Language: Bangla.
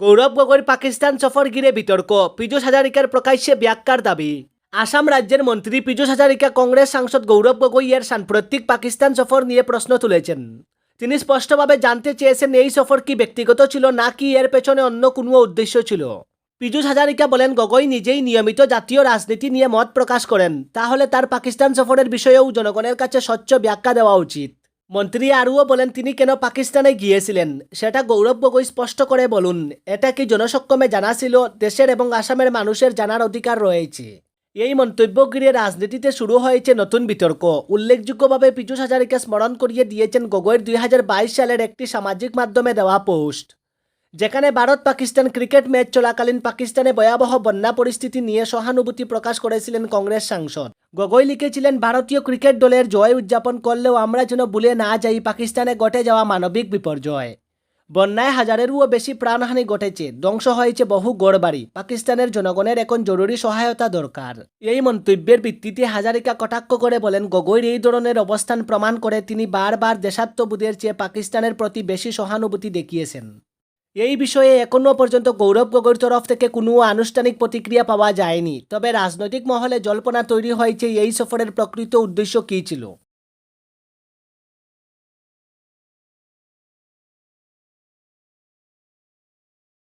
গৌরব গগৈর পাকিস্তান সফর ঘিরে বিতর্ক পীযূষ হাজারিকার প্রকাশ্যে ব্যাখ্যার দাবি। আসাম রাজ্যের মন্ত্রী পীযূষ হাজারিকা কংগ্রেস সাংসদ গৌরব গগৈ এর সাম্প্রতিক পাকিস্তান সফর নিয়ে প্রশ্ন তুলেছেন। তিনি স্পষ্টভাবে জানতে চেয়েছেন এই সফর কি ব্যক্তিগত ছিল নাকি এর পেছনে অন্য কোনো উদ্দেশ্য ছিল। পীযূষ হাজারিকা বলেন, গগৈ নিজেই নিয়মিত জাতীয় রাজনীতি নিয়ে মত প্রকাশ করেন তাহলে তার পাকিস্তান সফরের বিষয়েও জনগণের কাছে স্বচ্ছ ব্যাখ্যা দেওয়া উচিত। মন্ত্রী আরও বলেন, তিনি কেন পাকিস্তানে গিয়েছিলেন সেটা গৌরব গগৈ স্পষ্ট করে বলুন। এটা কি জনসক্ষমে জানা ছিল দেশের এবং আসামের মানুষের জানার অধিকার রয়েছে। এই মন্তব্য ঘিরে রাজনীতিতে শুরু হয়েছে নতুন বিতর্ক। উল্লেখযোগ্যভাবে পীযূষ হাজারিকা স্মরণ করিয়ে দিয়েছেন গগৈর দুই হাজার বাইশ সালের একটি সামাজিক মাধ্যমে দেওয়া পোস্ট। যেখানে ভারত পাকিস্তান ক্রিকেট ম্যাচ চলাকালীন পাকিস্তানে ভয়াবহ বন্যা পরিস্থিতি নিয়ে সহানুভূতি প্রকাশ করেছিলেন কংগ্রেস সাংসদ। গগৈ লিখেছিলেন ভারতীয় ক্রিকেট দলের জয় উদযাপন করলেও আমরা যেন ভুলে না যাই, পাকিস্তানে ঘটে যাওয়া মানবিক বিপর্যয় বন্যায় হাজারেরও বেশি প্রাণহানি ঘটেছে, ধ্বংস হয়েছে বহু গড়বাড়ি পাকিস্তানের জনগণের এখন জরুরি সহায়তা দরকার এই মন্তব্যের ভিত্তিতে হাজারিকা কটাক্ষ করে বলেন গগৈর এই ধরনের অবস্থান প্রমাণ করে তিনি বারবার দেশাত্মবোধের চেয়ে পাকিস্তানের প্রতি বেশি সহানুভূতি দেখিয়েছেন। এই বিষয়ে এখনও পর্যন্ত গৌরব গগৈর তরফ থেকে কোনো আনুষ্ঠানিক প্রতিক্রিয়া পাওয়া যায়নি। তবে রাজনৈতিক মহলে জল্পনা তৈরি হয়েছে এই সফরের প্রকৃত উদ্দেশ্য কী ছিল?